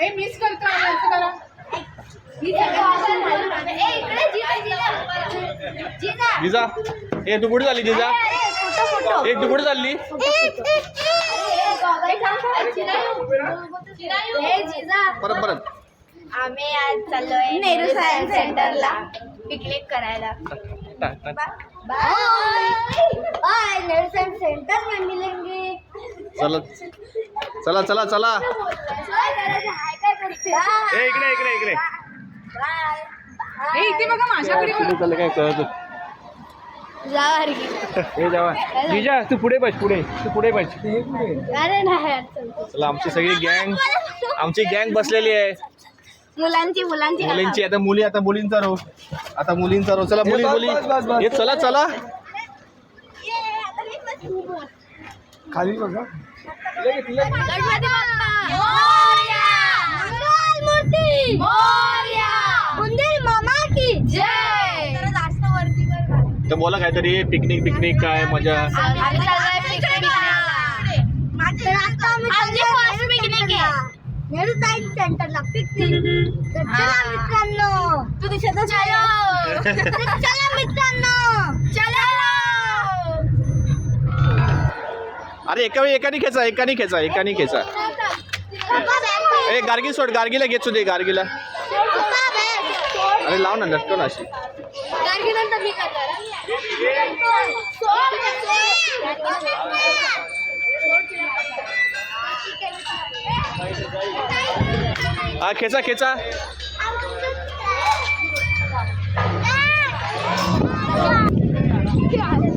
ए miss करतो आहे, असं करा जिजा ए तू कुठे चालली जिजा? ए तू कुठे चालली? परत परत. आम्ही आज चाललोय नेहरू सायन्स सेंटरला पिकनिक करायला. बाय. सेंटर में मिलेंगे. चला चला चला चला. काय करायचं हाय काय करते? ए इकडे इकडे इकडे. बाय. ए इथे बघा माझ्याकडे कुठे चाललं काय कळत हे जावा. जिजा तू पुढे बस पुढे. तू पुढे बस. अरे नाही चला. आमची सगळी गँग आमची गँग बसलेली आहे. मुलांची मुलांची मुलींची आता मुली आता मुलींचा रो आता मुलींचा रो चला मुली मुली. हे चला चला. खाली बघा गणपती बाप्पा. मोरया. मंगलमूर्ती मोरया. उंदीर मामा की. जय. जरा जास्त वरती कर तर बोला काहीतरी पिकनिक पिकनिक काय मजा. आम्ही पिकनिकला आमची फर्स्ट पिकनिक आहे नेहरू सायन्स सेंटरला पिकनिक तर चला मित्रांनो. चलो. चला मित्रांनो. चला. अरे एका वेळी एकाने खेचा एकाने खेचा एकाने खेचा. ए गार्गी सोड गार्गीला घेतो दे गार्गीला. अरे लाव ना लटकव ना अशी. नंतर मी हा खेचा खेचा अरे हे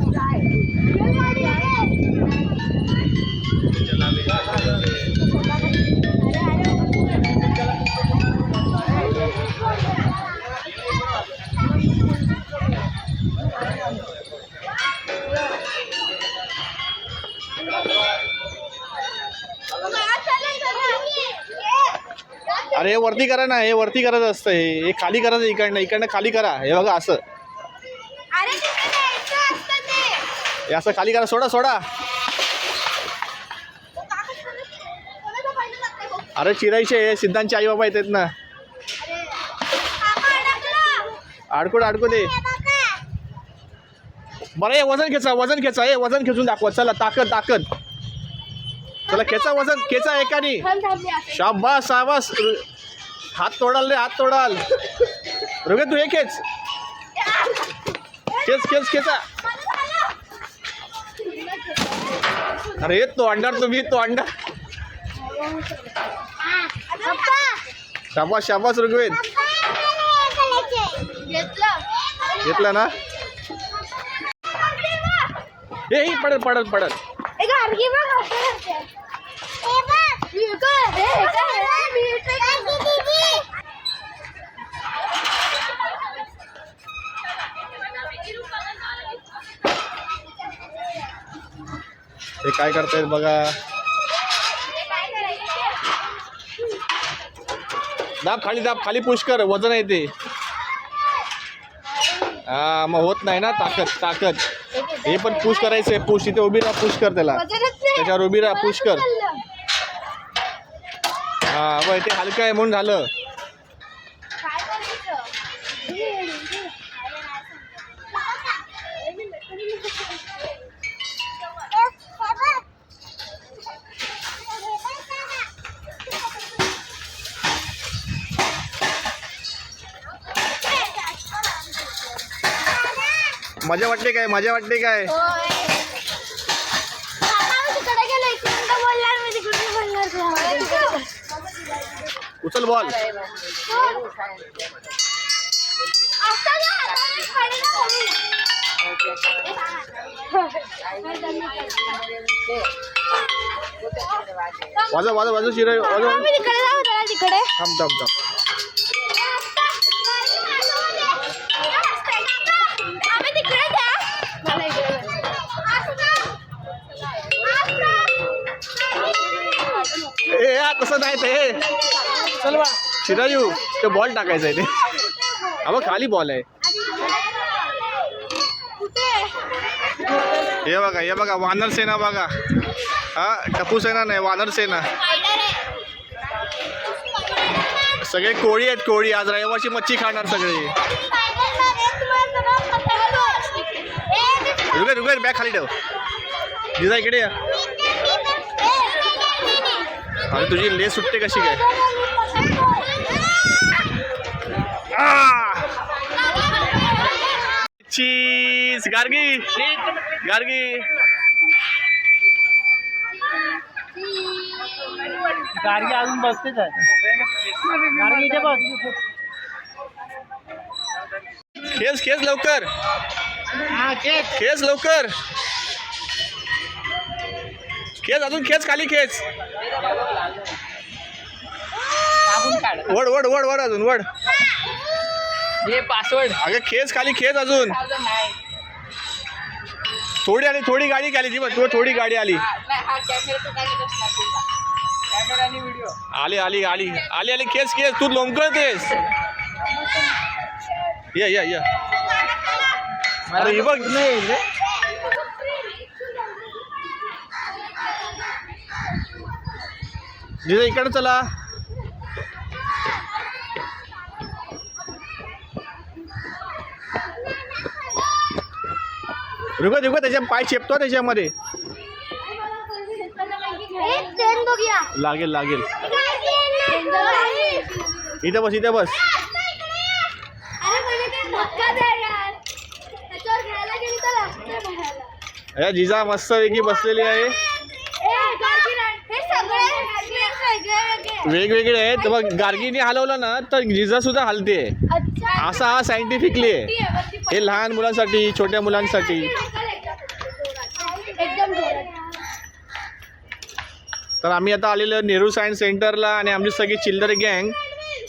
वरती करा ना हे वरती करायचं असतं हे. हे खाली करायचं इकडनं इकडनं खाली करा. हे बघा असं. हे असं खाली करा सोडा सोडा. अरे चिरायचे हे सिद्धांचे आई बाबा येतात ना. अडकून अडकू दे. बरं हे वजन खेचा वजन खेचा हे वजन खेचून दाखवा. चला ताकद ताकद. चला खेचा वजन खेचा एकानी. शाबास शाबास. हात तोडाल रे हात तोडाल. रोगे तू हे खेच. खेच खेच खेचा. अरे तो अंडार तुम्ही तो अंडा शाबास शाबास ऋग्वेद. घेतला ना? हे ही पडत पडत पडत हे काय? करतायत बघा. दाब खाली दाब खाली पुश कर. वजन आहे ते. हा मग होत नाही ना ताकद ताकद. हे पण पुश करायचंय. पुश इथे उभी राहा पुश कर त्याला. त्याच्यावर उभी राहा पुश कर. हा बघ ते हलकं आहे म्हणून झालं. मजा वाटते काय? मजा वाटते काय? होय. काका, मी तिकडे गेलो, इकडून बोलणार, मी तिकडून बोलणार. उचल तसं नाही ते. चल बा. शिरायू ते बॉल टाकायचा आहे ते. बघ खाली बॉल आहे. हे बघा हे बघा वानर सेना बघा. हा टपू सेना नाही वानर सेना. सगळे कोळी आहेत कोळी. आज रविवारची मच्छी खाणार सगळे. रुगर रुगर बॅग खाली ठेव. जिजा इकडे या. आणि तुझी लेस सुटते कशी काय? चीज गार्गी! गार्गी! गाडी अजून बसतेच आहे गाडी इथे बस. खेच खेच लवकर. खेच लवकर. खेच अजून खेच खाली खेच काढ वड वड वड वड अजून वड. हे पासवर्ड अगं खेच खाली खेच अजून. नाही थोडी आली थोडी गाडी खाली जी बघ थोडी गाडी आली. आली आली आली आली आली खेच खेच तू लोंबकळतेस या या या. अरे बघ. जिजा इकडे चला. रुको रुको त्याच्या पाय चेपतो त्याच्यामध्ये. लागेल लागेल. इथं बस इथं बस. अरे म्हणजे जिजा मस्त पैकी बसलेली आहे ए, गार्गी, हे सगळे वेगळे वेगळे वेगवेगळे आहेत. मग गार्गीने हलवलं ना तर जिजा सुद्धा हलते. असा हा सायंटिफिकली आहे. हे लहान मुलांसाठी छोट्या मुलांसाठी. तर आम्ही आता आलेलो नेहरू सायन्स सेंटरला आणि आमची सगळी चिल्ड्रन गँग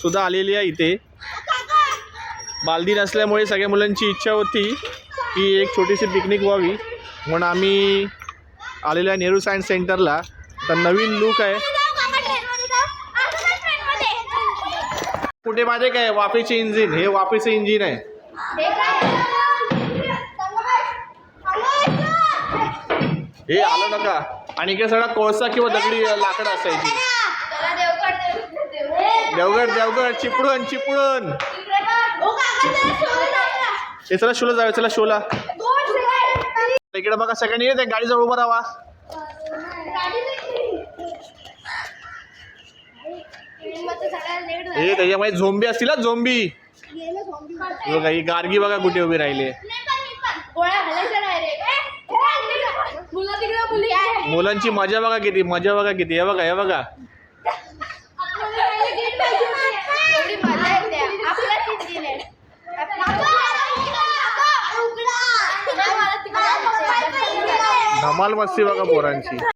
सुद्धा आलेली आहे इथे. बालदी नसल्यामुळे सगळ्या मुलांची इच्छा होती की एक छोटीशी पिकनिक व्हावी. म्हणून आम्ही आलेलो आहे नेहरू सायन्स सेंटरला तर नवीन लुक आहे काका ट्रेनमध्ये जा. आता जा ट्रेनमध्ये. कुठे माझे काय? वाफेचे इंजिन हे वाफेचे इंजिन आहे. हे आलं नका. आणि इकडे सगळा कोळसा किंवा दगडी लाकडं असायची. देवगड. देवगड चिपळून चिपळूण. हे चला शोला जाऊ चला शोला. इकडे बघा सगळ्यांनी येते गाडीजवळ उभं राहा गाडी नाही. ट्रेनमध्ये सगळ्याला लेट झालं. हे त्याच्यामध्ये झोंबी असतील ना झोंबी. बघा ही गार्गी बघा कुठे उभी राहिली. मुलांची मजा बघा किती मजा बघा किती. हे बघा हे बघा. धमाल मस्ती बघा पोरांची.